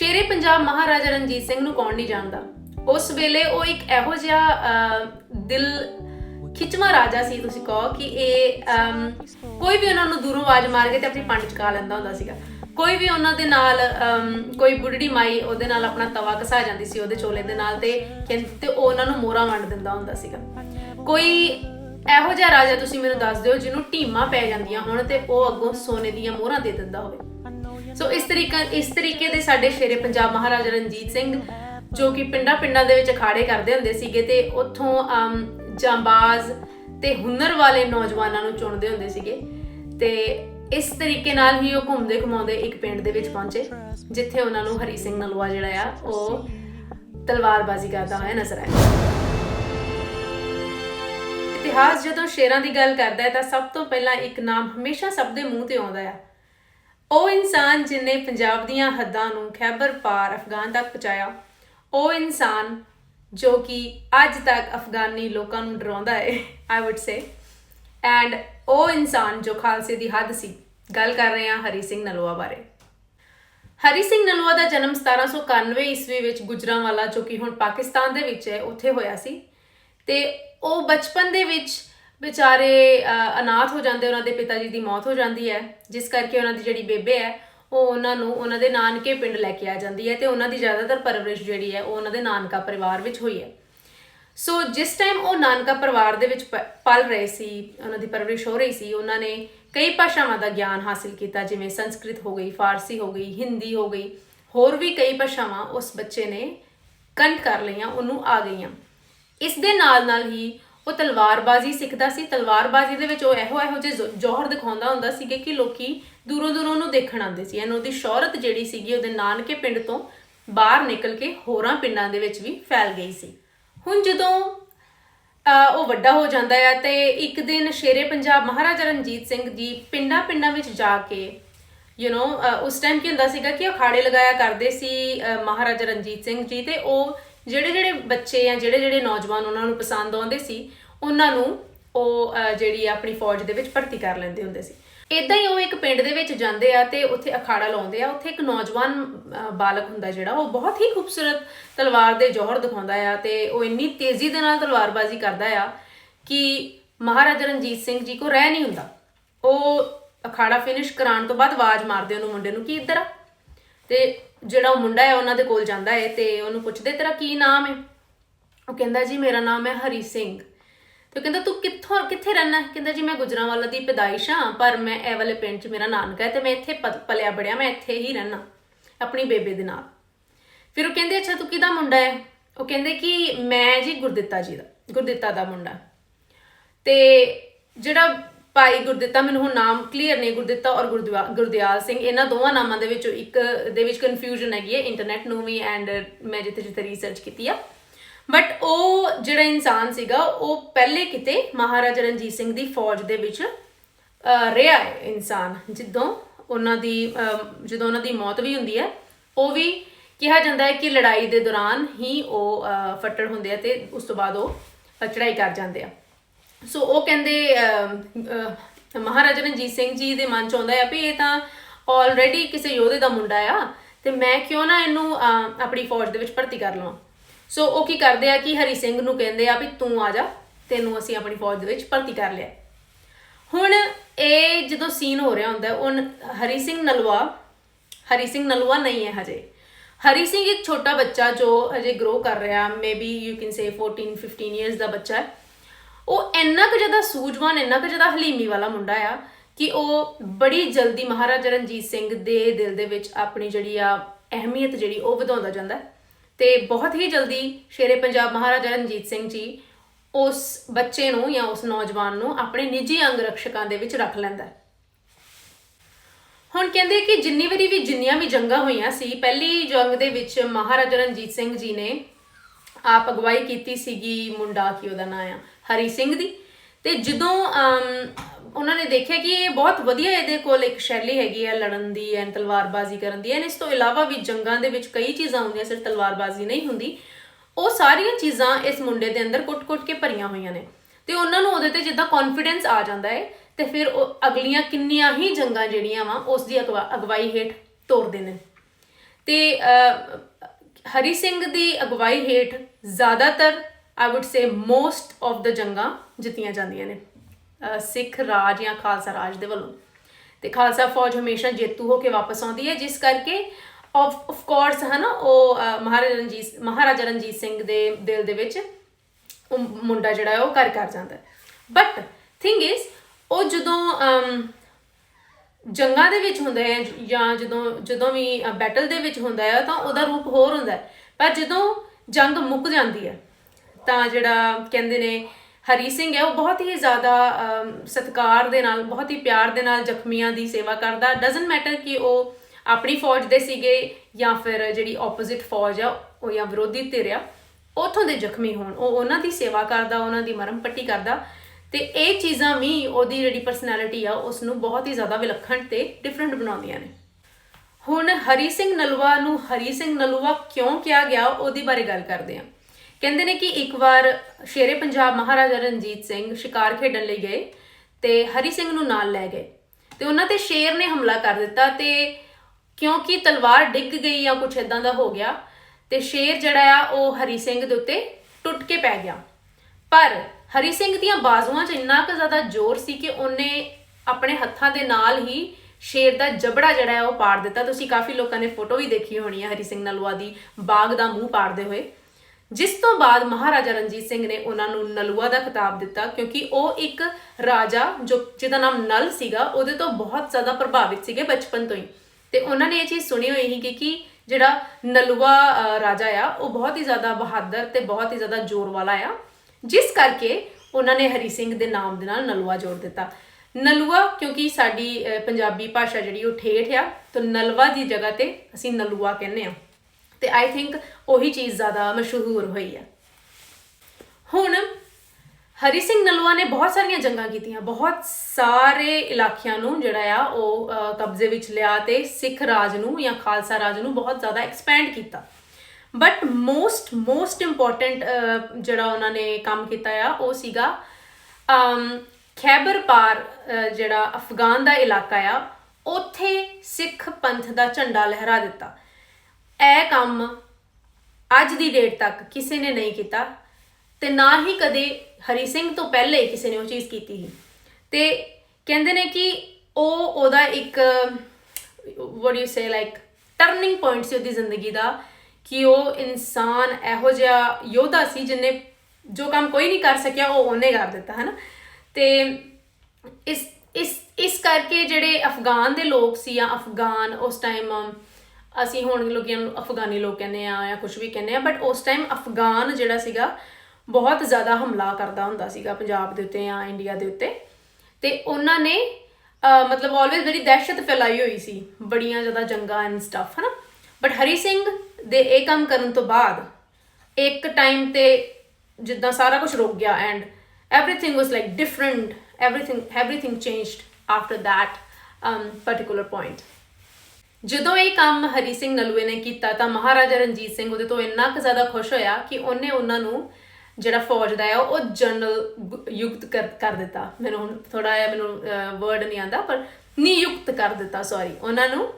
ਸ਼ੇਰੇ ਪੰਜਾਬ ਮਹਾਰਾਜਾ ਰਣਜੀਤ ਸਿੰਘ ਨੂੰ ਕੌਣ ਨਹੀਂ ਜਾਣਦਾ? ਉਸ ਵੇਲੇ ਉਹ ਇੱਕ ਇਹੋ ਜਿਹਾ ਦਿਲ ਖਿੱਚਵਾਂ ਰਾਜਾ ਸੀ, ਤੁਸੀਂ ਕਹੋ ਕਿ ਇਹ ਕੋਈ ਵੀ ਉਹਨਾਂ ਨੂੰ ਦੂਰੋਂ ਆਵਾਜ਼ ਮਾਰ ਕੇ ਤੇ ਆਪਣੀ ਪੰਡ ਚਕਾ ਲੈਂਦਾ ਹੁੰਦਾ ਸੀਗਾ। ਕੋਈ ਵੀ ਉਹਨਾਂ ਦੇ ਨਾਲ ਕੋਈ ਬੁੱਢੜੀ ਮਾਈ ਉਹਦੇ ਨਾਲ ਆਪਣਾ ਤਵਾ ਘਸਾ ਜਾਂਦੀ ਸੀ ਉਹਦੇ ਚੋਲੇ ਦੇ ਨਾਲ ਤੇ ਤੇ ਉਹ ਉਹਨਾਂ ਨੂੰ ਮੋਹਰਾਂ ਵੰਡ ਦਿੰਦਾ ਹੁੰਦਾ ਸੀਗਾ। ਕੋਈ ਇਹੋ ਜਿਹਾ ਰਾਜਾ ਤੁਸੀਂ ਮੈਨੂੰ ਦੱਸ ਦਿਓ ਜਿਹਨੂੰ ਢੀਮਾ ਪੈ ਜਾਂਦੀਆਂ ਹੁਣ ਤੇ ਉਹ ਅੱਗੋਂ ਸੋਨੇ ਦੀਆਂ ਮੋਹਰਾਂ ਦੇ ਦਿੰਦਾ ਹੋਵੇ। ਸੋ ਇਸ ਤਰੀਕਾ, ਇਸ ਤਰੀਕੇ ਦੇ ਸਾਡੇ ਸ਼ੇਰੇ ਪੰਜਾਬ ਮਹਾਰਾਜਾ ਰਣਜੀਤ ਸਿੰਘ, ਜੋ ਕਿ ਪਿੰਡਾਂ ਪਿੰਡਾਂ ਦੇ ਵਿੱਚ ਅਖਾੜੇ ਕਰਦੇ ਹੁੰਦੇ ਸੀਗੇ ਤੇ ਉੱਥੋਂ ਜਾਂਬਾਜ਼ ਤੇ ਹੁਨਰ ਵਾਲੇ ਨੌਜਵਾਨਾਂ ਨੂੰ ਚੁਣਦੇ ਹੁੰਦੇ ਸੀਗੇ। ਤੇ ਇਸ ਤਰੀਕੇ ਨਾਲ ਹੀ ਉਹ ਘੁੰਮਦੇ ਘੁਮਾਉਂਦੇ ਇੱਕ ਪਿੰਡ ਦੇ ਵਿੱਚ ਪਹੁੰਚੇ, ਜਿੱਥੇ ਉਹਨਾਂ ਨੂੰ ਹਰੀ ਸਿੰਘ ਨਲੂਆ ਜਿਹੜਾ ਆ, ਉਹ ਤਲਵਾਰਬਾਜ਼ੀ ਕਰਦਾ ਹੋਇਆ ਨਜ਼ਰ ਆਇਆ। ਇਤਿਹਾਸ ਜਦੋਂ ਸ਼ੇਰਾਂ ਦੀ ਗੱਲ ਕਰਦਾ ਹੈ ਤਾਂ ਸਭ ਤੋਂ ਪਹਿਲਾਂ ਇੱਕ ਨਾਮ ਹਮੇਸ਼ਾ ਸਭ ਦੇ ਮੂੰਹ ਤੇ ਆਉਂਦਾ ਹੈ ਉਹ ਇਨਸਾਨ ਜਿਨੇ ਪੰਜਾਬ ਦੀਆਂ ਹੱਦਾਂ ਨੂੰ ਖੈਬਰ ਪਾਰ ਅਫਗਾਨ ਤੱਕ ਪਹੁੰਚਾਇਆ, ਉਹ ਇਨਸਾਨ ਜੋ ਕਿ ਅੱਜ ਤੱਕ ਅਫਗਾਨੀ ਲੋਕਾਂ ਨੂੰ ਡਰਾਉਂਦਾ ਹੈ ਆਈ ਊਡ ਸੇ ਐਂਡ ਉਹ ਇਨਸਾਨ ਜੋ ਖਾਲਸੇ ਦੀ ਹੱਦ ਸੀ। ਗੱਲ ਕਰ ਰਹੇ ਹਾਂ ਹਰੀ ਸਿੰਘ ਨਲੂਆ ਬਾਰੇ। ਹਰੀ ਸਿੰਘ ਨਲੂਆ ਦਾ ਜਨਮ 1791 ਈਸਵੀ ਵਿੱਚ ਗੁਜਰਾਂਵਾਲਾ, ਜੋ ਕਿ ਹੁਣ ਪਾਕਿਸਤਾਨ ਦੇ ਵਿੱਚ ਹੈ, ਉੱਥੇ ਹੋਇਆ ਸੀ। ਤੇ ਉਹ ਬਚਪਨ ਦੇ ਵਿੱਚ ਵਿਚਾਰੇ ਅਨਾਥ ਹੋ ਜਾਂਦੇ, ਉਹਨਾਂ ਦੇ ਪਿਤਾ ਜੀ ਦੀ ਮੌਤ ਹੋ ਜਾਂਦੀ ਹੈ, ਜਿਸ ਕਰਕੇ ਉਹਨਾਂ ਦੀ ਜਿਹੜੀ ਬੇਬੇ ਹੈ, ਉਹ ਉਹਨਾਂ ਨੂੰ, ਉਹਨਾਂ ਦੇ ਨਾਨਕੇ ਪਿੰਡ ਲੈ ਕੇ ਆ ਜਾਂਦੀ ਹੈ ਤੇ ਉਹਨਾਂ ਦੀ ਜ਼ਿਆਦਾਤਰ ਪਰਵਰਿਸ਼ ਜਿਹੜੀ ਹੈ, ਉਹ ਉਹਨਾਂ ਦੇ ਨਾਨਕਾ ਪਰਿਵਾਰ ਵਿੱਚ ਹੋਈ ਹੈ। ਸੋ ਜਿਸ ਟਾਈਮ ਉਹ ਨਾਨਕਾ ਪਰਿਵਾਰ ਦੇ ਵਿੱਚ ਪਲ ਰਹੇ ਸੀ, ਉਹਨਾਂ ਦੀ ਪਰਵਰਿਸ਼ ਹੋ ਰਹੀ ਸੀ, ਉਹਨਾਂ ਨੇ ਕਈ ਭਾਸ਼ਾਵਾਂ ਦਾ ਗਿਆਨ ਹਾਸਿਲ ਕੀਤਾ, ਜਿਵੇਂ ਸੰਸਕ੍ਰਿਤ ਹੋ ਗਈ, ਫਾਰਸੀ ਹੋ ਗਈ, ਹਿੰਦੀ ਹੋ ਗਈ, ਹੋਰ ਵੀ ਕਈ ਭਾਸ਼ਾਵਾਂ ਉਸ ਬੱਚੇ ਨੇ ਕੰਠ ਕਰ ਲਈਆਂ, ਉਹਨੂੰ ਆ ਗਈਆਂ। ਇਸ ਦੇ ਨਾਲ ਨਾਲ ਹੀ ਉਹ ਤਲਵਾਰਬਾਜ਼ੀ ਸਿੱਖਦਾ ਸੀ। ਤਲਵਾਰਬਾਜ਼ੀ ਦੇ ਵਿੱਚ ਉਹ ਇਹੋ ਇਹੋ ਜਿਹੇ ਜ਼ੋ- ਜੌਹਰ ਦਿਖਾਉਂਦਾ ਹੁੰਦਾ ਸੀ ਕਿ ਲੋਕੀ ਦੂਰੋਂ ਦੂਰੋਂ ਉਹਨੂੰ ਦੇਖਣ ਆਉਂਦੇ ਸੀ। ਐਨ ਉਹਦੀ ਸ਼ੌਹਰਤ ਜਿਹੜੀ ਸੀਗੀ, ਉਹਦੇ ਨਾਨਕੇ ਪਿੰਡ ਤੋਂ ਬਾਹਰ ਨਿਕਲ ਕੇ ਹੋਰਾਂ ਪਿੰਡਾਂ ਦੇ ਵਿੱਚ ਵੀ ਫੈਲ ਗਈ ਸੀ। ਹੁਣ ਜਦੋਂ ਉਹ ਵੱਡਾ ਹੋ ਜਾਂਦਾ ਹੈ ਤੇ ਇੱਕ ਦਿਨ ਸ਼ੇਰੇ ਪੰਜਾਬ ਮਹਾਰਾਜਾ ਰਣਜੀਤ ਸਿੰਘ ਜੀ ਪਿੰਡਾਂ ਪਿੰਡਾਂ ਵਿੱਚ ਜਾ ਕੇ ਯੂ نو ਉਸ ਟਾਈਮ ਕੀ ਹੁੰਦਾ ਸੀਗਾ ਕਿ ਅਖਾੜੇ ਲਗਾਇਆ ਕਰਦੇ ਸੀ ਮਹਾਰਾਜਾ ਰਣਜੀਤ ਸਿੰਘ ਜੀ ਤੇ ਉਹ ਜਿਹੜੇ ਜਿਹੜੇ ਬੱਚੇ ਜਾਂ ਜਿਹੜੇ ਜਿਹੜੇ ਨੌਜਵਾਨ ਉਹਨਾਂ ਨੂੰ ਪਸੰਦ ਆਉਂਦੇ ਸੀ ਉਹਨਾਂ ਨੂੰ ਉਹ ਜਿਹੜੀ ਆਪਣੀ ਫੌਜ ਦੇ ਵਿੱਚ ਭਰਤੀ ਕਰ ਲੈਂਦੇ ਹੁੰਦੇ ਸੀ। ਇਦਾਂ ਹੀ ਉਹ ਇੱਕ ਪਿੰਡ ਦੇ ਵਿੱਚ ਜਾਂਦੇ ਆ ਤੇ ਉੱਥੇ ਅਖਾੜਾ ਲਾਉਂਦੇ ਆ। ਉੱਥੇ ਇੱਕ ਨੌਜਵਾਨ ਬਾਲਕ ਹੁੰਦਾ ਜਿਹੜਾ, ਉਹ ਬਹੁਤ ਹੀ ਖੂਬਸੂਰਤ ਤਲਵਾਰ ਦੇ ਜ਼ੋਹਰ ਦਿਖਾਉਂਦਾ ਆ ਤੇ ਉਹ ਇੰਨੀ ਤੇਜ਼ੀ ਦੇ ਨਾਲ ਤਲਵਾਰਬਾਜ਼ੀ ਕਰਦਾ ਆ ਕਿ ਮਹਾਰਾਜਾ ਰਣਜੀਤ ਸਿੰਘ ਜੀ ਕੋ ਰਹਿ ਨਹੀਂ ਹੁੰਦਾ। ਉਹ ਅਖਾੜਾ ਫਿਨਿਸ਼ ਕਰਾਉਣ ਤੋਂ ਬਾਅਦ ਆਵਾਜ਼ ਮਾਰਦੇ ਉਹਨੂੰ ਮੁੰਡੇ ਨੂੰ ਕਿ ਇੱਧਰ ਆ। ਤੇ ਜਿਹੜਾ ਉਹ ਮੁੰਡਾ ਹੈ ਉਹਨਾਂ ਦੇ ਕੋਲ ਜਾਂਦਾ ਹੈ ਤੇ ਉਹਨੂੰ ਪੁੱਛਦੇ, ਤੇਰਾ ਕੀ ਨਾਮ ਹੈ ਉਹ ਕਹਿੰਦਾ, ਜੀ, ਮੇਰਾ ਨਾਮ ਹੈ ਹਰੀ ਸਿੰਘ। ਤੇ ਉਹ ਕਹਿੰਦਾ, ਤੂੰ ਕਿੱਥੋਂ, ਕਿੱਥੇ ਰਹਿਣਾ ਕਹਿੰਦਾ, ਜੀ ਮੈਂ ਗੁਜਰਾਂਵਾਲਾ ਦੀ ਪੈਦਾਇਸ਼ ਹਾਂ, ਪਰ ਮੈਂ ਇਹ ਵਾਲੇ ਪਿੰਡ 'ਚ ਮੇਰਾ ਨਾਨਕਾ ਹੈ ਤੇ ਮੈਂ ਇੱਥੇ ਪ- ਪਲਿਆ ਬੜਿਆ, ਮੈਂ ਇੱਥੇ ਹੀ ਰਹਿਣਾ ਆਪਣੀ ਬੇਬੇ ਦੇ ਨਾਲ। ਫਿਰ ਉਹ ਕਹਿੰਦੇ, ਅੱਛਾ, ਤੂੰ ਕਿਹਦਾ ਮੁੰਡਾ ਹੈ? ਉਹ ਕਹਿੰਦੇ ਕਿ ਮੈਂ ਜੀ ਗੁਰਦਿੱਤਾ ਜੀ ਦਾ, ਗੁਰਦਿੱਤਾ ਦਾ ਮੁੰਡਾ। ਤੇ ਜਿਹੜਾ ਭਾਈ ਗੁਰਦਿੱਤਾ, ਮੈਨੂੰ ਹੁਣ ਨਾਮ ਕਲੀਅਰ ਨਹੀਂ, ਗੁਰਦਿੱਤਾ ਔਰ ਗੁਰਦਿਆ- ਗੁਰਦਿਆਲ ਸਿੰਘ, ਇਹਨਾਂ ਦੋਵਾਂ ਨਾਮਾਂ ਦੇ ਵਿੱਚੋਂ ਇੱਕ ਦੇ ਵਿੱਚ ਕਨਫਿਊਜ਼ਨ ਹੈਗੀ ਹੈ ਇੰਟਰਨੈਟ ਨੂੰ ਵੀ ਐਂਡ ਮੈਂ ਜਿੱਥੇ ਜਿੱਥੇ ਰਿਸਰਚ ਕੀਤੀ ਆ। ਬਟ ਉਹ ਜਿਹੜਾ ਇਨਸਾਨ ਸੀਗਾ ਉਹ ਪਹਿਲੇ ਕਿਤੇ ਮਹਾਰਾਜਾ ਰਣਜੀਤ ਸਿੰਘ ਦੀ ਫੌਜ ਦੇ ਵਿੱਚ ਰਿਹਾ ਹੈ ਇਨਸਾਨ। ਜਿੱਦੋਂ ਉਹਨਾਂ ਦੀ ਜਦੋਂ ਉਹਨਾਂ ਦੀ ਮੌਤ ਵੀ ਹੁੰਦੀ ਹੈ ਉਹ ਵੀ ਕਿਹਾ ਜਾਂਦਾ ਹੈ ਕਿ ਲੜਾਈ ਦੇ ਦੌਰਾਨ ਹੀ ਉਹ ਫੱਟੜ ਹੁੰਦੇ ਆ ਤੇ ਉਸ ਤੋਂ ਬਾਅਦ ਉਹ ਅਹ, ਚੜ੍ਹਾਈ ਕਰ ਜਾਂਦੇ ਆ। ਸੋ ਉਹ ਕਹਿੰਦੇ ਮਹਾਰਾਜਾ ਰਣਜੀਤ ਸਿੰਘ ਜੀ ਦੇ ਮਨ ਚ ਆਉਂਦਾ ਹੈ ਵੀ ਇਹ ਤਾਂ ਆਲਰੇਡੀ ਕਿਸੇ ਯੋਧੇ ਦਾ ਮੁੰਡਾ ਆ ਤੇ ਮੈਂ ਕਿਉਂ ਨਾ ਇਹਨੂੰ ਆਪਣੀ ਫੌਜ ਦੇ ਵਿੱਚ ਭਰਤੀ ਕਰ ਲਵਾਂ। ਸੋ ਉਹ ਕੀ ਕਰਦੇ ਆ ਕਿ ਹਰੀ ਸਿੰਘ ਨੂੰ ਕਹਿੰਦੇ ਆ ਵੀ ਤੂੰ ਆ ਜਾ, ਤੈਨੂੰ ਅਸੀਂ ਆਪਣੀ ਫੌਜ ਦੇ ਵਿੱਚ ਭਰਤੀ ਕਰ ਲਿਆ। ਹੁਣ ਇਹ ਜਦੋਂ ਸੀਨ ਹੋ ਰਿਹਾ ਹੁੰਦਾ, ਉਹ ਹਰੀ ਸਿੰਘ ਨਲਵਾ ਹਰੀ ਸਿੰਘ ਨਲਵਾ ਨਹੀਂ ਹੈ ਹਜੇ। ਹਰੀ ਸਿੰਘ ਇੱਕ ਛੋਟਾ ਬੱਚਾ ਜੋ ਹਜੇ ਗਰੋ ਕਰ ਰਿਹਾ maybe you can say 14 15 years ਦਾ ਬੱਚਾ ਹੈ। ਉਹ ਇੰਨਾ ਕੁ ਜ਼ਿਆਦਾ ਸੂਝਵਾਨ, ਇੰਨਾ ਕੁ ਜ਼ਿਆਦਾ ਹਲੀਮੀ ਵਾਲਾ ਮੁੰਡਾ ਆ ਕਿ ਉਹ ਬੜੀ ਜਲਦੀ ਮਹਾਰਾਜਾ ਰਣਜੀਤ ਸਿੰਘ ਦੇ ਦਿਲ ਦੇ ਵਿੱਚ ਆਪਣੀ ਜਿਹੜੀ ਆ ਅਹਿਮੀਅਤ ਜਿਹੜੀ ਉਹ ਵਧਾਉਂਦਾ ਜਾਂਦਾ ਹੈ। ਤੇ ਬਹੁਤ ਹੀ ਜਲਦੀ ਸ਼ੇਰੇ ਪੰਜਾਬ ਮਹਾਰਾਜਾ ਰਣਜੀਤ ਸਿੰਘ ਜੀ ਉਸ ਬੱਚੇ ਨੂੰ ਜਾਂ ਉਸ ਨੌਜਵਾਨ ਨੂੰ ਆਪਣੇ ਨਿੱਜੀ ਅੰਗ ਰਕਸ਼ਕਾਂ ਦੇ ਵਿੱਚ ਰੱਖ ਲੈਂਦਾ ਹੈ। ਹੁਣ ਕਹਿੰਦੇ ਕਿ ਜਿੰਨੀ ਵਾਰੀ ਵੀ ਜਿੰਨੀਆਂ ਵੀ ਜੰਗਾਂ ਹੋਈਆਂ ਸੀ, ਪਹਿਲੀ ਜੰਗ ਦੇ ਵਿੱਚ ਮਹਾਰਾਜਾ ਰਣਜੀਤ ਸਿੰਘ ਜੀ ਨੇ ਆਪ ਅਗਵਾਈ ਕੀਤੀ ਸੀਗੀ ਮੁੰਡਾ, ਕੀ ਉਹਦਾ ਨਾਂ ਆ, ਹਰੀ ਸਿੰਘ ਦੀ। ਤੇ ਜਦੋਂ ਉਹਨਾਂ ਨੇ ਦੇਖਿਆ ਕਿ ਇਹ ਬਹੁਤ ਵਧੀਆ ਇਹਦੇ ਕੋਲ ਇੱਕ ਸ਼ੈਲੀ ਹੈਗੀ ਹੈ, ਲੜਨ ਦੀ ਐਂਡ ਤਲਵਾਰਬਾਜ਼ੀ ਕਰਨ ਦੀ। ਐਂਡ ਇਸ ਤੋਂ ਇਲਾਵਾ ਵੀ ਜੰਗਾਂ ਦੇ ਵਿੱਚ ਕਈ ਚੀਜ਼ਾਂ ਹੁੰਦੀਆਂ, ਸਿਰਫ ਤਲਵਾਰਬਾਜ਼ੀ ਨਹੀਂ ਹੁੰਦੀ। ਉਹ ਸਾਰੀਆਂ ਚੀਜ਼ਾਂ ਇਸ ਮੁੰਡੇ ਦੇ ਅੰਦਰ ਕੁੱਟ-ਕੁੱਟ ਕੇ ਭਰੀਆਂ ਹੋਈਆਂ ਨੇ। ਤੇ ਉਹਨਾਂ ਨੂੰ ਉਹਦੇ ਤੇ ਜਿੱਦਾਂ ਕੌਨਫੀਡੈਂਸ ਆ ਜਾਂਦਾ ਹੈ, ਤੇ ਫਿਰ ਉਹ ਅਗਲੀਆਂ ਕਿੰਨੀਆਂ ਹੀ ਜੰਗਾਂ ਜਿਹੜੀਆਂ ਵਾ, ਉਸ ਦੀ ਅਗਵਾ- ਅਗਵਾਈ ਹੇਠ ਤੋਰਦੇ ਨੇ। ਤੇ ਹਰੀ ਸਿੰਘ ਦੀ ਅਗਵਾਈ ਹੇਠ ਜ਼ਿਆਦਾਤਰ I would say most of the ਜੰਗਾਂ ਜਿੱਤੀਆਂ ਜਾਂਦੀਆਂ ਨੇ। ਸਿੱਖ ਰਾਜ ਜਾਂ ਖਾਲਸਾ ਰਾਜ ਦੇ ਵੱਲੋਂ। ਤੇ ਖਾਲਸਾ ਫੌਜ ਹਮੇਸ਼ਾ ਜੇਤੂ ਹੋ ਕੇ ਵਾਪਸ ਆਉਂਦੀ ਹੈ, ਜਿਸ ਕਰਕੇ ਆਫ ਆਫ ਕੋਰਸ ਹਨਾ, ਉਹ ਮਹਾਰਾਜਾ ਰਣਜੀਤ ਮਹਾਰਾਜਾ ਰਣਜੀਤ ਸਿੰਘ ਦੇ ਦਿਲ ਦੇ ਵਿੱਚ ਉਹ ਮੁੰਡਾ ਜਿਹੜਾ ਹੈ, ਉਹ ਕਰ ਕਰ ਜਾਂਦਾ ਬਟ ਥਿੰਗ ਇਜ਼ ਉਹ ਜਦੋਂ ਜੰਗਾਂ ਦੇ ਵਿੱਚ ਹੁੰਦਾ ਹੈ ਜਾਂ ਜਦੋਂ ਜਦੋਂ ਵੀ ਬੈਟਲ ਦੇ ਵਿੱਚ ਹੁੰਦਾ ਹੈ, ਤਾਂ ਉਹਦਾ ਰੂਪ ਹੋਰ ਹੁੰਦਾ ਹੈ। ਪਰ ਜਦੋਂ ਜੰਗ ਮੁੱਕ ਜਾਂਦੀ ਹੈ, ਤਾਂ ਜਿਹੜਾ ਕਹਿੰਦੇ ਨੇ ਹਰੀ ਸਿੰਘ ਹੈ ਉਹ ਬਹੁਤ ਹੀ ਜ਼ਿਆਦਾ ਅਮ, ਸਤਿਕਾਰ ਦੇ ਨਾਲ ਬਹੁਤ ਹੀ ਪਿਆਰ ਦੇ ਨਾਲ ਜ਼ਖਮੀਆਂ ਦੀ ਸੇਵਾ ਕਰਦਾ। ਡਸਨਟ ਮੈਟਰ ਕਿ ਉਹ ਆਪਣੀ ਫੌਜ ਦੇ ਸੀਗੇ ਜਾਂ ਫਿਰ ਜਿਹੜੀ ਆਪੋਜ਼ਿਟ ਫੌਜ ਆ ਉਹ ਜਾਂ ਵਿਰੋਧੀ ਧਿਰ ਆ ਉਥੋਂ ਦੇ ਜ਼ਖਮੀ ਹੋਣ। ਉਹ ਉਹਨਾਂ ਦੀ ਸੇਵਾ ਕਰਦਾ ਉਹਨਾਂ ਦੀ ਮਰਮ ਪੱਟੀ ਕਰਦਾ। ਤੇ ਇਹ ਚੀਜ਼ਾਂ ਵੀ ਉਹਦੀ ਜਿਹੜੀ ਪਰਸਨੈਲਿਟੀ ਆ ਉਸ ਨੂੰ ਬਹੁਤ ਹੀ ਜ਼ਿਆਦਾ ਵਿਲੱਖਣ ਤੇ ਡਿਫਰੈਂਟ ਬਣਾਉਂਦੀਆਂ ਨੇ। ਹੁਣ ਹਰੀ ਸਿੰਘ ਨਲੂਆ ਨੂੰ ਹਰੀ ਸਿੰਘ ਨਲੂਆ ਕਿਉਂ ਕਿਹਾ ਗਿਆ ਉਹਦੀ ਬਾਰੇ ਗੱਲ ਕਰਦੇ ਹਾਂ। ਕਹਿੰਦੇ ਨੇ ਕਿ ਇੱਕ ਵਾਰ ਸ਼ੇਰੇ ਪੰਜਾਬ ਮਹਾਰਾਜਾ ਰਣਜੀਤ ਸਿੰਘ ਸ਼ਿਕਾਰ ਖੇਡਣ ਲਈ ਗਏ ਤੇ ਹਰੀ ਸਿੰਘ ਨੂੰ ਨਾਲ ਲੈ ਗਏ ਤੇ ਉਹਨਾਂ ਤੇ ਸ਼ੇਰ ਨੇ ਹਮਲਾ ਕਰ ਦਿੱਤਾ ਤੇ ਕਿਉਂਕਿ ਤਲਵਾਰ ਡਿੱਗ ਗਈ ਜਾਂ ਕੁਝ ਇਦਾਂ ਦਾ ਹੋ ਗਿਆ ਤੇ ਸ਼ੇਰ ਜਿਹੜਾ ਆ ਉਹ ਹਰੀ ਸਿੰਘ ਦੇ ਉੱਤੇ ਟੁੱਟ ਕੇ ਪੈ ਗਿਆ। ਪਰ ਹਰੀ ਸਿੰਘ ਦੀਆਂ ਬਾਜ਼ੂਆਂ 'ਚ ਇੰਨਾ ਕੁ ਜ਼ਿਆਦਾ ਜ਼ੋਰ ਸੀ ਕਿ ਉਹਨੇ ਆਪਣੇ ਹੱਥਾਂ ਦੇ ਨਾਲ ਹੀ ਸ਼ੇਰ ਦਾ ਜਬੜਾ ਜਿਹੜਾ ਹੈ ਉਹ ਪਾੜ ਦਿੱਤਾ। ਤੁਸੀਂ ਕਾਫੀ ਲੋਕਾਂ ਨੇ ਫੋਟੋ ਵੀ ਦੇਖੀ ਹੋਣੀ ਹੈ ਹਰੀ ਸਿੰਘ ਨਲੂਆ ਦੀ ਬਾਗ ਦਾ ਮੂੰਹ ਪਾੜਦੇ ਹੋਏ। ਜਿਸ ਤੋਂ ਬਾਅਦ ਮਹਾਰਾਜਾ ਰਣਜੀਤ ਸਿੰਘ ਨੇ ਉਹਨਾਂ ਨੂੰ ਨਲੂਆ ਦਾ ਖਿਤਾਬ ਦਿੱਤਾ, ਕਿਉਂਕਿ ਉਹ ਇੱਕ ਰਾਜਾ ਜੋ ਜਿਹਦਾ ਨਾਮ ਨਲ ਸੀਗਾ, ਉਹਦੇ ਤੋਂ ਬਹੁਤ ਜ਼ਿਆਦਾ ਪ੍ਰਭਾਵਿਤ ਸੀਗੇ ਬਚਪਨ ਤੋਂ ਹੀ। ਤੇ ਉਹਨਾਂ ਨੇ ਇਹ ਚੀਜ਼ ਸੁਣੀ ਹੋਈ ਸੀ ਕਿ ਜਿਹੜਾ ਨਲੂਆ ਰਾਜਾ ਆ, ਉਹ ਬਹੁਤ ਹੀ ਜ਼ਿਆਦਾ ਬਹਾਦਰ ਤੇ ਬਹੁਤ ਹੀ ਜ਼ਿਆਦਾ ਜ਼ੋਰ ਵਾਲਾ ਆ। ਜਿਸ ਕਰਕੇ ਉਹਨਾਂ ਨੇ ਹਰੀ ਸਿੰਘ ਦੇ ਨਾਮ ਦੇ ਨਾਲ ਨਲੂਆ ਜੋੜ ਦਿੱਤਾ। ਨਲੂਆ ਕਿਉਂਕਿ ਸਾਡੀ ਪੰਜਾਬੀ ਭਾਸ਼ਾ ਜਿਹੜੀ ਉਹ ਠੇਠ ਆ, ਤਾਂ ਨਲਵਾ ਦੀ ਜਗ੍ਹਾ ਤੇ ਅਸੀਂ ਨਲੂਆ ਕਹਿੰਦੇ ਆ। ਤੇ ਆਈ ਥਿੰਕ ਉਹੀ ਚੀਜ਼ ਜ਼ਿਆਦਾ ਮਸ਼ਹੂਰ ਹੋਈ ਆ। ਹੁਣ ਹਰੀ ਸਿੰਘ ਨਲੂਆ ਨੇ ਬਹੁਤ ਸਾਰੀਆਂ ਜੰਗਾਂ ਕੀਤੀਆਂ। ਬਹੁਤ ਸਾਰੇ ਇਲਾਕਿਆਂ ਨੂੰ ਜਿਹੜਾ ਆ, ਉਹ ਕਬਜ਼ੇ ਵਿੱਚ ਲਿਆ ਤੇ ਸਿੱਖ ਰਾਜ ਨੂੰ ਜਾਂ ਖਾਲਸਾ ਰਾਜ ਨੂੰ ਬਹੁਤ ਜ਼ਿਆਦਾ ਐਕਸਪੈਂਡ ਕੀਤਾ। ਬਟ ਮੋਸਟ ਮੋਸਟ ਇੰਪੋਰਟੈਂਟ ਜਿਹੜਾ ਉਹਨਾਂ ਨੇ ਕੰਮ ਕੀਤਾ ਆ, ਉਹ ਸੀਗਾ, ਅਮ, ਖੈਬਰ ਪਾਰ ਜਿਹੜਾ ਅਫਗਾਨ ਦਾ ਇਲਾਕਾ ਆ, ਉੱਥੇ ਸਿੱਖ ਪੰਥ ਦਾ ਝੰਡਾ ਲਹਿਰਾ ਦਿੱਤਾ। ਇਹ ਕੰਮ ਅੱਜ ਦੀ ਡੇਟ ਤੱਕ ਕਿਸੇ ਨੇ ਨਹੀਂ ਕੀਤਾ ਤੇ ਨਾ ਹੀ ਕਦੇ ਹਰੀ ਸਿੰਘ ਤੋਂ ਪਹਿਲੇ ਕਿਸੇ ਨੇ ਉਹ ਚੀਜ਼ ਕੀਤੀ ਸੀ। ਤੇ ਕਹਿੰਦੇ ਨੇ ਕਿ ਉਹ ਉਹਦਾ ਇੱਕ what you say like turning point ਸੀ ਉਹਦੀ ਜ਼ਿੰਦਗੀ ਦਾ ਕਿ ਉਹ ਇਨਸਾਨ ਇਹੋ ਜਿਹਾ ਯੋਧਾ ਸੀ ਜਿਹਨੇ ਜੋ ਕੰਮ ਕੋਈ ਨਹੀਂ ਕਰ ਸਕਿਆ ਉਹ ਉਹਨੇ ਕਰ ਦਿੱਤਾ ਹੈ ਨਾ ਤੇ ਇਸ ਇਸ ਇਸ ਕਰਕੇ ਜਿਹੜੇ ਅਫਗਾਨ ਦੇ ਲੋਕ ਸੀ ਜਾਂ ਅਫਗਾਨ ਉਸ ਟਾਈਮ ਅਸੀਂ ਹੁਣ ਲੋਕਾਂ ਨੂੰ ਅਫਗਾਨੀ ਲੋਕ ਕਹਿੰਦੇ ਆ ਜਾਂ ਕੁਝ ਵੀ ਕਹਿੰਦੇ ਆ ਬਟ ਉਸ ਟਾਈਮ ਅਫਗਾਨ ਜਿਹੜਾ ਸੀਗਾ ਬਹੁਤ ਜ਼ਿਆਦਾ ਹਮਲਾ ਕਰਦਾ ਹੁੰਦਾ ਸੀਗਾ ਪੰਜਾਬ ਦੇ ਉੱਤੇ ਜਾਂ ਇੰਡੀਆ ਦੇ ਉੱਤੇ। ਤੇ ਉਹਨਾਂ ਨੇ ਮਤਲਬ ਆਲਵੇਜ਼ ਬੜੀ ਦਹਿਸ਼ਤ ਫੈਲਾਈ ਹੋਈ ਸੀ ਬੜੀਆਂ ਜ਼ਿਆਦਾ ਜੰਗਾਂ ਐਂਡ ਸਟਫ ਹਨਾ? ਬਟ ਹਰੀ ਸਿੰਘ ਦੇ ਇਹ ਕੰਮ ਕਰਨ ਤੋਂ ਬਾਅਦ ਇੱਕ ਟਾਈਮ ਤੇ ਜਿੱਦਾਂ ਸਾਰਾ ਕੁਝ ਰੁਕ ਗਿਆ and everything was like different everything everything changed after that um, particular point ਜਦੋਂ ਇਹ ਕੰਮ ਹਰੀ ਸਿੰਘ ਨਲੂਏ ਨੇ ਕੀਤਾ ਤਾਂ ਮਹਾਰਾਜਾ ਰਣਜੀਤ ਸਿੰਘ ਉਹਦੇ ਤੋਂ ਇੰਨਾ ਕੁ ਜ਼ਿਆਦਾ ਖੁਸ਼ ਹੋਇਆ ਕਿ ਉਹਨੇ ਉਹਨਾਂ ਨੂੰ ਜਿਹੜਾ ਫੌਜ ਦਾ ਆ ਉਹ ਜਨਰਲ ਯੁਕਤ ਕਰ ਕਰ ਦਿੱਤਾ। ਮੈਨੂੰ ਹੁਣ ਥੋੜਾ ਜਿਹਾ ਮੈਨੂੰ ਵਰਡ ਨਹੀਂ ਆਂਦਾ ਪਰ ਨਿਯੁਕਤ ਕਰ ਦਿੱਤਾ ਸੌਰੀ ਉਹਨਾਂ ਨੂੰ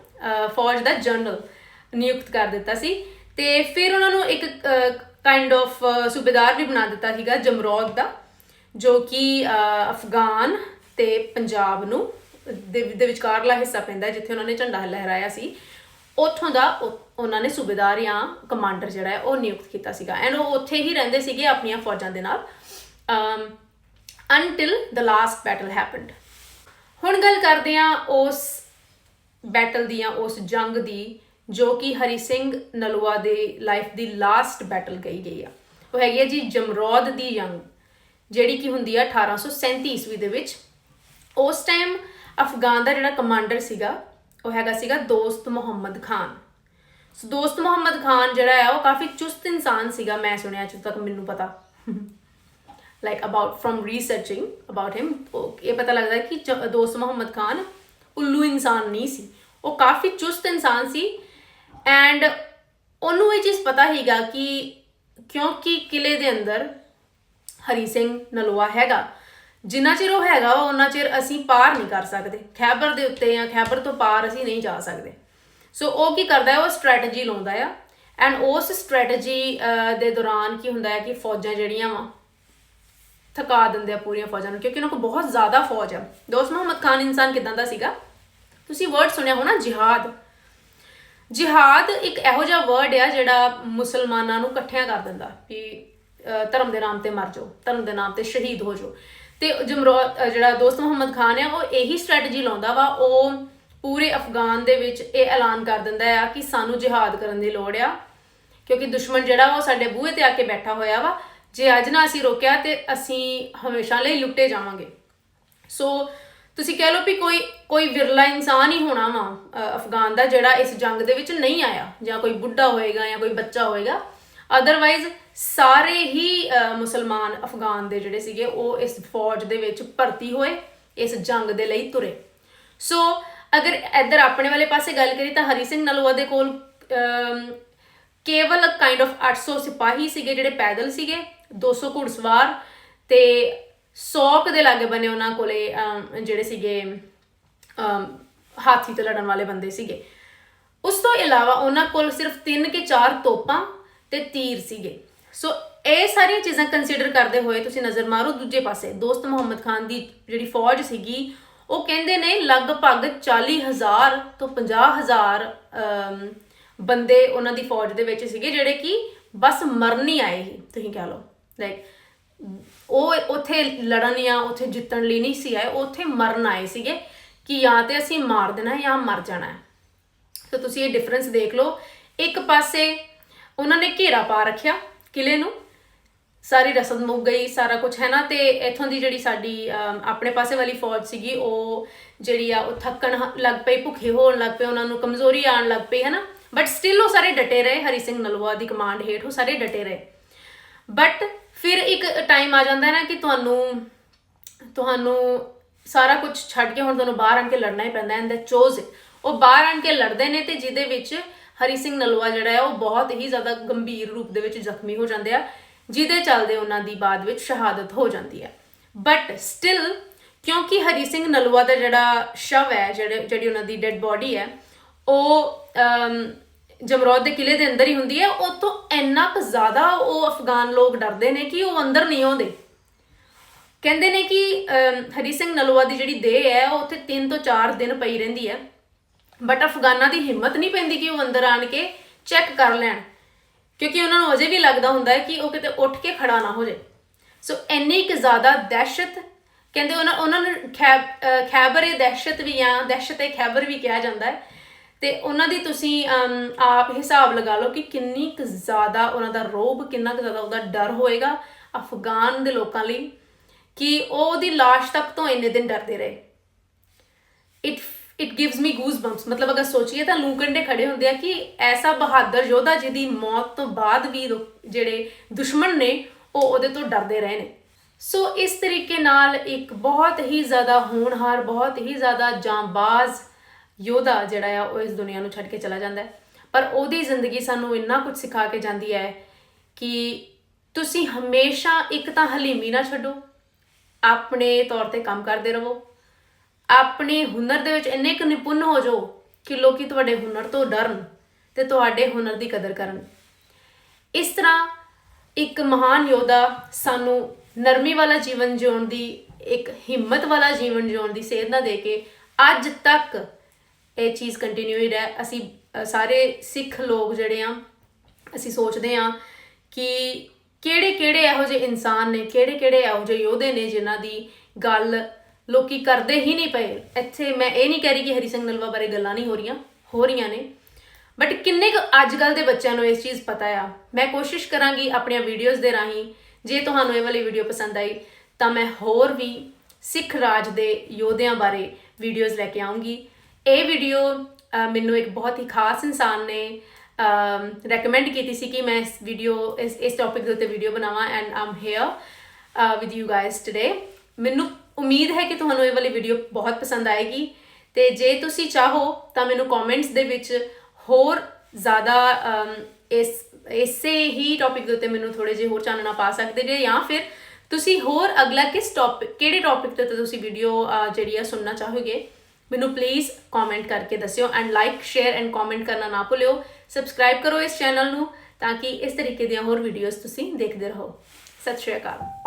ਫੌਜ ਦਾ ਜਨਰਲ ਨਿਯੁਕਤ ਕਰ ਦਿੱਤਾ ਸੀ। ਤੇ ਫਿਰ ਉਹਨਾਂ ਨੂੰ ਇੱਕ ਕਾਈਂਡ ਆਫ ਸੂਬੇਦਾਰ ਵੀ ਬਣਾ ਦਿੱਤਾ ਸੀਗਾ, ਜਮਰੌਦ ਦਾ, ਜੋ ਕਿ ਅਫਗਾਨ ਤੇ ਪੰਜਾਬ ਨੂੰ ਦੇ ਦੇ ਵਿਚਕਾਰਲਾ ਹਿੱਸਾ ਪੈਂਦਾ ਜਿੱਥੇ ਉਹਨਾਂ ਨੇ ਝੰਡਾ ਲਹਿਰਾਇਆ ਸੀ। ਉੱਥੋਂ ਦਾ ਉਹ- ਉਹਨਾਂ ਨੇ ਸੂਬੇਦਾਰ ਜਾਂ ਕਮਾਂਡਰ ਜਿਹੜਾ ਹੈ, ਉਹ ਨਿਯੁਕਤ ਕੀਤਾ ਸੀਗਾ। ਐਂਡ ਉਹ ਉੱਥੇ ਹੀ ਰਹਿੰਦੇ ਸੀਗੇ ਆਪਣੀਆਂ ਫੌਜਾਂ ਦੇ ਨਾਲ। ਅਮ, until the last battle happened. ਹੁਣ ਗੱਲ ਕਰਦੇ ਹਾਂ ਉਸ ਬੈਟਲ ਦੀ ਜਾਂ ਉਸ ਜੰਗ ਦੀ, ਜੋ ਕਿ ਹਰੀ ਸਿੰਘ ਨਲੂਆ ਦੇ ਲਾਈਫ ਦੀ ਲਾਸਟ ਬੈਟਲ ਕਹੀ ਗਈ ਆ। ਉਹ ਹੈਗੀ ਹੈ ਜੀ ਜਮਰੌਦ ਦੀ ਜੰਗ, ਜਿਹੜੀ ਕਿ ਹੁੰਦੀ ਆ 1837 ਈਸਵੀ ਦੇ ਵਿੱਚ। ਉਸ ਟਾਈਮ ਅਫਗਾਨ ਦਾ ਜਿਹੜਾ ਕਮਾਂਡਰ ਸੀਗਾ, ਉਹ ਹੈਗਾ ਸੀਗਾ ਦੋਸਤ ਮੁਹੰਮਦ ਖਾਨ। ਸੋ ਦੋਸਤ ਮੁਹੰਮਦ ਖਾਨ ਜਿਹੜਾ ਹੈ, ਉਹ ਕਾਫੀ ਚੁਸਤ ਇਨਸਾਨ ਸੀਗਾ, ਮੈਂ ਸੁਣਿਆ ਜਿੱਥੇ ਤੱਕ, ਮੈਨੂੰ ਪਤਾ। Like about from researching about him ਇਹ ਪਤਾ ਲੱਗਦਾ ਕਿ ਜ- ਦੋਸਤ ਮੁਹੰਮਦ ਖਾਨ ਉੱਲੂ ਇਨਸਾਨ ਨਹੀਂ ਸੀ। ਉਹ ਕਾਫੀ ਚੁਸਤ ਇਨਸਾਨ ਸੀ ਐਂਡ ਉਹਨੂੰ ਇਹ ਚੀਜ਼ ਪਤਾ ਹੀਗਾ ਕਿ ਕਿਉਂਕਿ ਕਿਲੇ ਦੇ ਅੰਦਰ ਹਰੀ ਸਿੰਘ ਨਲੂਆ ਹੈਗਾ ਜਿੰਨਾ ਚਿਰ ਉਹ ਹੈਗਾ ਵਾ, ਉਹਨਾਂ ਚਿਰ ਅਸੀਂ ਪਾਰ ਨਹੀਂ ਕਰ ਸਕਦੇ। ਖੈਬਰ ਦੇ ਉੱਤੇ ਜਾਂ ਖੈਬਰ ਤੋਂ ਪਾਰ ਅਸੀਂ ਨਹੀਂ ਜਾ ਸਕਦੇ। ਸੋ ਉਹ ਕੀ ਕਰਦਾ ਹੈ? ਉਹ ਸਟ੍ਰੈਟਜੀ ਲਾਉਂਦਾ ਆ। ਐਂਡ ਉਸ ਸਟ੍ਰੈਟਜੀ ਦੇ ਦੌਰਾਨ ਕੀ ਹੁੰਦਾ ਹੈ ਕਿ ਫੌਜਾਂ ਜਿਹੜੀਆਂ ਵਾ ਥਕਾ ਦਿੰਦੇ ਆ ਪੂਰੀਆਂ ਫੌਜਾਂ ਨੂੰ ਕਿਉਂਕਿ ਉਹਨਾਂ ਕੋਲ ਬਹੁਤ ਜ਼ਿਆਦਾ ਫੌਜ ਆ। ਦੋਸਤ ਮੁਹੰਮਦ ਖਾਨ ਇਨਸਾਨ ਕਿਦਾਂ ਦਾ ਸੀਗਾ? ਤੁਸੀਂ ਵਰਡ ਸੁਣਿਆ ਹੋਣਾ ਜਿਹਾਦ। ਜਿਹਾਦ ਇੱਕ ਇਹੋ ਜਿਹਾ ਵਰਡ ਆ ਜਿਹੜਾ ਮੁਸਲਮਾਨਾਂ ਨੂੰ ਇਕੱਠਿਆਂ ਕਰ ਦਿੰਦਾ ਕਿ ਧਰਮ ਦੇ ਨਾਮ ਤੇ ਮਰ ਜਾਓ ਧਰਮ ਦੇ ਨਾਮ ਤੇ ਸ਼ਹੀਦ ਹੋ ਜਾਓ। ਤੇ ਜਮਰੋ ਜਿਹੜਾ ਦੋਸਤ ਮੁਹੰਮਦ ਖਾਨ ਆ, ਉਹ ਇਹੀ ਸਟ੍ਰੈਟਜੀ ਲਾਉਂਦਾ ਵਾ। ਉਹ ਪੂਰੇ ਅਫਗਾਨ ਦੇ ਵਿੱਚ ਇਹ ਐਲਾਨ ਕਰ ਦਿੰਦਾ ਆ ਕਿ ਸਾਨੂੰ ਜਿਹਾਦ ਕਰਨ ਦੀ ਲੋੜ ਆ। ਕਿਉਂਕਿ ਦੁਸ਼ਮਣ ਜਿਹੜਾ ਵਾ, ਉਹ ਸਾਡੇ ਬੂਹੇ ਤੇ ਆ ਕੇ ਬੈਠਾ ਹੋਇਆ ਵਾ। ਜੇ ਅੱਜ ਨਾ ਅਸੀਂ ਰੋਕਿਆ ਤੇ ਅਸੀਂ ਹਮੇਸ਼ਾ ਲਈ ਲੁੱਟੇ ਜਾਵਾਂਗੇ। ਸੋ ਤੁਸੀਂ ਕਹਿ ਲਓ ਵੀ ਕੋਈ ਕੋਈ ਵਿਰਲਾ ਇਨਸਾਨ ਹੀ ਹੋਣਾ ਵਾ ਅਫਗਾਨ ਦਾ, ਜਿਹੜਾ ਇਸ ਜੰਗ ਦੇ ਵਿੱਚ ਨਹੀਂ ਆਇਆ। ਜਾਂ ਕੋਈ ਬੁੱਢਾ ਹੋਏਗਾ ਜਾਂ ਕੋਈ ਬੱਚਾ ਹੋਏਗਾ। ਅਦਰਵਾਈਜ਼ ਸਾਰੇ ਹੀ ਮੁਸਲਮਾਨ ਅਫਗਾਨ ਦੇ ਜਿਹੜੇ ਸੀਗੇ ਉਹ ਇਸ ਫੌਜ ਦੇ ਵਿੱਚ ਭਰਤੀ ਹੋਏ ਇਸ ਜੰਗ ਦੇ ਲਈ ਤੁਰੇ। ਸੋ ਅਗਰ ਇੱਧਰ ਆਪਣੇ ਵਾਲੇ ਪਾਸੇ ਗੱਲ ਕਰੀ ਤਾਂ ਹਰੀ ਸਿੰਘ ਨਲੂਆ ਦੇ ਕੋਲ ਅਮ, ਕੇਵਲ ਕਾਈਂਡ ਆਫ 800 ਸਿਪਾਹੀ ਸੀਗੇ ਜਿਹੜੇ ਪੈਦਲ ਸੀਗੇ 200 ਘੁੜਸਵਾਰ ਤੇ 100 ਕੁ ਦੇ ਲਾਗੇ ਬਨੇ ਉਹਨਾਂ ਕੋਲੇ ਜਿਹੜੇ ਸੀਗੇ ਹਾਥੀ ਤੇ ਲੜਨ ਵਾਲੇ ਬੰਦੇ ਸੀਗੇ। ਉਸ ਤੋਂ ਇਲਾਵਾ ਉਹਨਾਂ ਕੋਲ ਸਿਰਫ 3 ਕੇ 4 ਤੋਪਾਂ ਤੇ ਤੀਰ ਸੀਗੇ। ਸੋ ਇਹ ਸਾਰੀਆਂ ਚੀਜ਼ਾਂ ਕੰਸੀਡਰ ਕਰਦੇ ਹੋਏ ਤੁਸੀਂ ਨਜ਼ਰ ਮਾਰੋ ਦੂਜੇ ਪਾਸੇ ਦੋਸਤ ਮੁਹੰਮਦ ਖਾਨ ਦੀ ਜਿਹੜੀ ਫੌਜ ਸੀਗੀ ਉਹ ਕਹਿੰਦੇ ਨੇ ਲਗਭਗ 40000 ਤੋਂ 50000 ਅਮ, ਬੰਦੇ ਉਹਨਾਂ ਦੀ ਫੌਜ ਦੇ ਵਿੱਚ ਸੀਗੇ ਜਿਹੜੇ ਕਿ ਬਸ ਮਰਨ ਹੀ ਆਏ ਸੀ ਤੁਸੀਂ ਕਹਿ ਲਓ। ਲਾਈਕ ਉਹ ਉੱਥੇ ਲੜਨ ਜਾਂ ਉੱਥੇ ਜਿੱਤਣ ਲਈ ਨਹੀਂ ਸੀ ਆਏ ਉੱਥੇ ਮਰਨ ਆਏ ਸੀਗੇ ਕਿ ਜਾਂ ਤੇ ਅਸੀਂ ਮਾਰ ਦੇਣਾ ਜਾਂ ਮਰ ਜਾਣਾ। ਹੈ ਤਾਂ ਤੁਸੀਂ ਇਹ ਡਿਫਰੈਂਸ ਦੇਖ ਲਓ। ਇੱਕ ਪਾਸੇ ਉਹਨਾਂ ਨੇ ਘੇਰਾ ਪਾ ਰੱਖਿਆ ਕਿਲੇ ਨੂੰ। ਸਾਰੀ ਰਸਦ ਮੁੱਕ ਗਈ, ਸਾਰਾ ਕੁਝ ਹੈ ਨਾ? ਤੇ ਇਥੋਂ ਦੀ ਜਿਹੜੀ ਸਾਡੀ ਆਪਣੇ ਪਾਸੇ ਵਾਲੀ ਫੌਜ ਸੀਗੀ, ਉਹ ਜਿਹੜੀ ਆ, ਉਹ ਥੱਕਣ ਲੱਗ ਪਈ, ਭੁੱਖੇ ਹੋਣ ਲੱਗ ਪਏ, ਉਹਨਾਂ ਨੂੰ ਕਮਜ਼ੋਰੀ ਆਉਣ ਲੱਗ ਪਈ, ਹੈ ਨਾ? ਬਟ ਸਟਿਲ ਉਹ ਸਾਰੇ ਡਟੇ ਰਹੇ, ਹਰੀ ਸਿੰਘ ਨਲਵਾ ਦੀ ਕਮਾਂਡ ਹੇਠ ਉਹ ਸਾਰੇ ਡਟੇ ਰਹੇ। ਬਟ ਫਿਰ ਇੱਕ ਟਾਈਮ ਆ ਜਾਂਦਾ ਹੈ ਨਾ ਕਿ ਤੁਹਾਨੂੰ ਤੁਹਾਨੂੰ ਸਾਰਾ ਕੁਝ ਛੱਡ ਕੇ ਹੁਣ ਤੁਹਾਨੂੰ ਬਾਹਰ ਆਣ ਕੇ ਲੜਨਾ ਹੀ ਪੈਂਦਾ ਐਂਡ ਦ ਚੋਜ਼ ਉਹ ਬਾਹਰ ਆਣ ਕੇ ਲੜਦੇ ਨੇ ਤੇ ਜਿਹਦੇ ਵਿੱਚ ਹਰੀ ਸਿੰਘ ਨਲਵਾ ਜਿਹੜਾ ਹੈ, ਉਹ ਬਹੁਤ ਹੀ ਜ਼ਿਆਦਾ ਗੰਭੀਰ ਰੂਪ ਦੇ ਵਿੱਚ ਜ਼ਖਮੀ ਹੋ ਜਾਂਦੇ ਆ, ਜਿਹਦੇ ਚੱਲਦੇ ਉਹਨਾਂ ਦੀ ਬਾਅਦ ਵਿੱਚ ਸ਼ਹਾਦਤ ਹੋ ਜਾਂਦੀ ਹੈ। ਬਟ ਸਟਿਲ ਕਿਉਂਕਿ ਹਰੀ ਸਿੰਘ ਨਲਵਾ ਦਾ ਜਿਹੜਾ ਸ਼ਵ ਹੈ, ਜਿਹੜੇ, ਜਿਹੜੀ ਉਹਨਾਂ ਦੀ ਡੈੱਡ ਬੋਡੀ ਹੈ, ਉਹ ਜਮਰੌਦ ਦੇ ਕਿਲੇ ਦੇ ਅੰਦਰ ਹੀ ਹੁੰਦੀ ਹੈ, ਉਹ ਇੰਨਾ ਕੁ ਜ਼ਿਆਦਾ ਉਹ ਅਫਗਾਨ ਲੋਕ ਡਰਦੇ ਨੇ ਕਿ ਉਹ ਅੰਦਰ ਨਹੀਂ ਆਉਂਦੇ। ਕਹਿੰਦੇ ਨੇ ਕਿ ਹਰੀ ਸਿੰਘ ਨਲੂਆ ਦੀ ਜਿਹੜੀ ਦੇਹ ਹੈ, ਉਹ ਉੱਥੇ 3 ਤੋਂ 4 ਦਿਨ ਪਈ ਰਹਿੰਦੀ ਹੈ। ਬਟ ਅਫਗਾਨਾਂ ਦੀ ਹਿੰਮਤ ਨਹੀਂ ਪੈਂਦੀ ਕਿ ਉਹ ਅੰਦਰ ਆਣ ਕੇ ਚੈੱਕ ਕਰ ਲੈਣ। ਕਿਉਂਕਿ ਉਹਨਾਂ ਨੂੰ ਅਜੇ ਵੀ ਲੱਗਦਾ ਹੁੰਦਾ ਹੈ ਕਿ ਉਹ ਕਿਤੇ ਉੱਠ ਕੇ ਖੜਾ ਨਾ ਹੋ ਜਾਏ। ਸੋ ਇੰਨੀ ਕਿ ਜ਼ਿਆਦਾ ਦਹਿਸ਼ਤ, ਕਹਿੰਦੇ ਉਹਨਾਂ ਉਹਨਾਂ ਨੂੰ ਖੈਬ ਖੈਬਰ ਇਹ ਦਹਿਸ਼ਤ ਵੀ ਆ, ਦਹਿਸ਼ਤ ਇਹ ਖੈਬਰ ਵੀ ਕਿਹਾ ਜਾਂਦਾ ਹੈ। ਤੇ ਉਹਨਾਂ ਦੀ ਤੁਸੀਂ ਆਪ ਹਿਸਾਬ ਲਗਾ ਲਓ ਕਿ ਕਿੰਨੀ ਕੁ ਜ਼ਿਆਦਾ ਉਹਨਾਂ ਦਾ ਰੋਬ, ਕਿੰਨਾ ਕੁ ਜ਼ਿਆਦਾ ਉਹਦਾ ਡਰ ਹੋਏਗਾ ਅਫਗਾਨ ਦੇ ਲੋਕਾਂ ਲਈ ਕਿ ਉਹ ਉਹਦੀ ਲਾਸ਼ ਤੱਕ ਤੋਂ ਇੰਨੇ ਦਿਨ ਡਰਦੇ ਰਹੇ। It it gives me goosebumps ਮਤਲਬ ਅਗਰ ਸੋਚੀਏ ਤਾਂ ਲੂ ਕੰਡੇ ਖੜੇ ਹੁੰਦੇ ਆ ਕਿ ਐਸਾ ਬਹਾਦਰ ਯੋਧਾ ਜਿਹਦੀ ਮੌਤ ਤੋਂ ਬਾਅਦ ਵੀ ਜਿਹੜੇ ਦੁਸ਼ਮਣ ਨੇ, ਉਹ ਉਹਦੇ ਤੋਂ ਡਰਦੇ ਰਹੇ ਨੇ। ਸੋ ਇਸ ਤਰੀਕੇ ਨਾਲ ਇੱਕ ਬਹੁਤ ਹੀ ਜ਼ਿਆਦਾ ਹੋਣਹਾਰ, ਬਹੁਤ ਹੀ ਜ਼ਿਆਦਾ ਜਾਂਬਾਜ਼ ਯੋਧਾ ਜਿਹੜਾ ਆ, ਉਹ ਇਸ ਦੁਨੀਆ ਨੂੰ ਛੱਡ ਕੇ ਚਲਾ ਜਾਂਦਾ ਹੈ। ਪਰ ਉਹਦੀ ਜ਼ਿੰਦਗੀ ਸਾਨੂੰ ਇੰਨਾ ਕੁਝ ਸਿਖਾ ਕੇ ਜਾਂਦੀ ਹੈ ਕਿ ਤੁਸੀਂ ਹਮੇਸ਼ਾ ਇੱਕ ਤਾਂ ਹਲੀਮੀ ਨਾ ਛੱਡੋ, ਆਪਣੇ ਤੌਰ ਤੇ ਕੰਮ ਕਰਦੇ ਰਹੋ ਆਪਣੇ ਹੁਨਰ ਦੇ ਵਿੱਚ ਇੰਨੇ ਕੁ ਨਿਪੁੰਨ ਹੋ ਜਾਓ ਕਿ ਲੋਕੀ ਤੁਹਾਡੇ ਹੁਨਰ ਤੋਂ ਡਰਨ ਤੇ ਤੁਹਾਡੇ ਹੁਨਰ ਦੀ ਕਦਰ ਕਰਨ। ਇਸ ਤਰ੍ਹਾਂ ਇੱਕ ਮਹਾਨ ਯੋਧਾ ਸਾਨੂੰ ਨਰਮੀ ਵਾਲਾ ਜੀਵਨ ਜਿਉਣ ਦੀ, ਇੱਕ ਹਿੰਮਤ ਵਾਲਾ ਜੀਵਨ ਜਿਉਣ ਦੀ ਸੇਧ ਨਾ ਦੇ ਕੇ ਅੱਜ ਤੱਕ ਇਹ ਚੀਜ਼ ਕੰਟੀਨਿਊਡ ਹੈ ਅਸੀਂ ਸਾਰੇ ਸਿੱਖ ਲੋਕ ਜਿਹੜੇ ਆ, ਅਸੀਂ ਸੋਚਦੇ ਆ ਕਿ ਕਿਹੜੇ ਕਿਹੜੇ ਇਹੋ ਜਿਹੇ ਇਨਸਾਨ ਨੇ ਕਿਹੜੇ ਕਿਹੜੇ ਇਹੋ ਜਿਹੇ ਯੋਧੇ ਨੇ ਜਿਨ੍ਹਾਂ ਦੀ ਗੱਲ ਲੋਕੀ ਕਰਦੇ ਹੀ ਨਹੀਂ ਪਏ। ਇੱਥੇ ਮੈਂ ਇਹ ਨਹੀਂ ਕਹਿ ਰਹੀ ਕਿ ਹਰੀ ਸਿੰਘ ਨਲਵਾ ਬਾਰੇ ਗੱਲਾਂ ਨਹੀਂ ਹੋ ਰਹੀਆਂ ਹੋ ਰਹੀਆਂ ਨੇ। ਬਟ ਕਿੰਨੇ ਕੁ ਅੱਜ ਕੱਲ ਦੇ ਬੱਚਿਆਂ ਨੂੰ ਇਸ ਚੀਜ਼ ਪਤਾ ਆ। ਮੈਂ ਕੋਸ਼ਿਸ਼ ਕਰਾਂਗੀ ਆਪਣੀਆਂ ਵੀਡੀਓਜ਼ ਦੇ ਰਾਹੀਂ, ਜੇ ਤੁਹਾਨੂੰ ਇਹ ਵਾਲੀ ਵੀਡੀਓ ਪਸੰਦ ਆਈ, ਤਾਂ ਮੈਂ ਹੋਰ ਵੀ ਸਿੱਖ ਰਾਜ ਦੇ ਯੋਧਿਆਂ ਬਾਰੇ ਵੀਡੀਓਜ਼ ਲੈ ਕੇ ਆਉਂਗੀ। ਇਹ ਵੀਡੀਓ ਮੈਨੂੰ ਇੱਕ ਬਹੁਤ ਹੀ ਖਾਸ ਇਨਸਾਨ ਨੇ ਰეკਮੈਂਡ ਕੀਤੀ ਸੀ ਕਿ ਮੈਂ ਇਸ ਵੀਡੀਓ ਇਸ ਇਸ ਟੌਪਿਕ ਦੇ ਉੱਤੇ ਵੀਡੀਓ ਬਣਾਵਾਂ and I'm here with you guys today ਮੈਨੂੰ ਉਮੀਦ ਹੈ ਕਿ ਤੁਹਾਨੂੰ ਇਹ ਵਾਲੀ ਵੀਡੀਓ ਬਹੁਤ ਪਸੰਦ ਆਏਗੀ। ਤੇ ਜੇ ਤੁਸੀਂ ਚਾਹੋ ਤਾਂ ਮੈਨੂੰ ਕਮੈਂਟਸ ਦੇ ਵਿੱਚ ਹੋਰ ਜ਼ਿਆਦਾ ਇਸ, ਇਸੇ ਹੀ ਟੌਪਿਕ ਦੇ ਉੱਤੇ ਮੈਨੂੰ ਥੋੜੇ ਜਿਹੇ ਹੋਰ ਚਾਨਣਾ ਪਾ ਸਕਦੇ ਜੇ ਜਾਂ ਫਿਰ ਤੁਸੀਂ ਹੋਰ ਅਗਲਾ ਕਿਸ ਟੌਪਿਕ ਕਿਹੜੇ ਟੌਪਿਕ ਤੇ ਤੁਸੀਂ ਵੀਡੀਓ ਜਿਹੜੀ ਆ ਸੁਣਨਾ ਚਾਹੋਗੇ, ਮੈਨੂੰ ਪਲੀਜ਼ ਕਮੈਂਟ ਕਰਕੇ ਦੱਸਿਓ and like share and comment ਕਰਨਾ ਨਾ ਭੁੱਲਿਓ। ਸਬਸਕ੍ਰਾਈਬ ਕਰੋ ਇਸ ਚੈਨਲ ਨੂੰ ਤਾਂ ਕਿ ਇਸ ਤਰੀਕੇ ਦੀਆਂ ਹੋਰ ਵੀਡੀਓਜ਼ ਤੁਸੀਂ ਦੇਖਦੇ ਰਹੋ। ਸਤਿ ਸ਼੍ਰੀ ਅਕਾਲ।